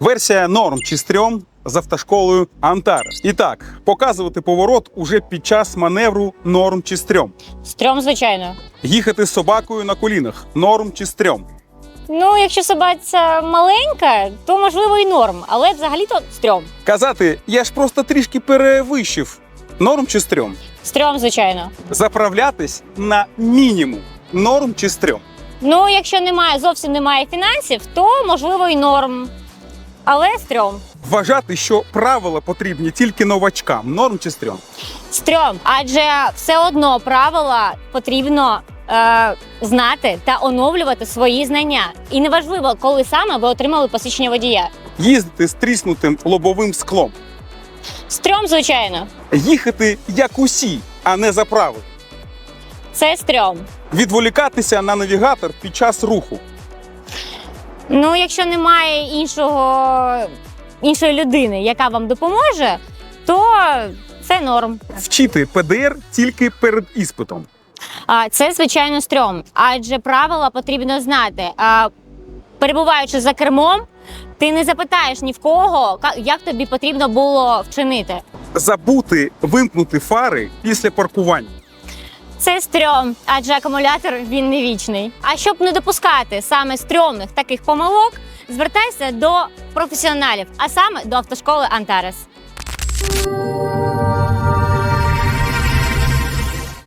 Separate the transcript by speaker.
Speaker 1: Версія норм чи стрьом з автошколою Антарес. І так, показувати поворот уже під час маневру норм чи стрьом.
Speaker 2: Стрьом, звичайно.
Speaker 1: Їхати з собакою на колінах норм чи стрьом.
Speaker 2: Ну, якщо собаця маленька, то можливо і норм, але взагалі-то стрьом.
Speaker 1: Казати, я ж просто трішки перевищив. Норм чи стрьом.
Speaker 2: Стрьом, звичайно.
Speaker 1: Заправлятись на мінімум. Норм чи стрьом.
Speaker 2: Ну, якщо немає зовсім немає фінансів, то можливо і норм. Але стрьом.
Speaker 1: Вважати, що правила потрібні тільки новачкам. Норм чи стрьом.
Speaker 2: Стрьом. Адже все одно правила потрібно е, знати та оновлювати свої знання. І неважливо, коли саме ви отримали посвідчення водія.
Speaker 1: Їздити з тріснутим лобовим склом.
Speaker 2: Стрьом, звичайно,
Speaker 1: Їхати як усі, а не за правил.
Speaker 2: це стрьом.
Speaker 1: Відволікатися на навігатор під час руху.
Speaker 2: Ну, якщо немає іншого, іншої людини, яка вам допоможе, то це норм.
Speaker 1: Вчити ПДР тільки перед іспитом.
Speaker 2: А це звичайно стрьом, адже правила потрібно знати. А перебуваючи за кермом, ти не запитаєш ні в кого, як тобі потрібно було вчинити.
Speaker 1: Забути вимкнути фари після паркування.
Speaker 2: Це стрьом, адже акумулятор він не вічний. А щоб не допускати саме стрьомних таких помилок, звертайся до професіоналів, а саме до автошколи Антарес.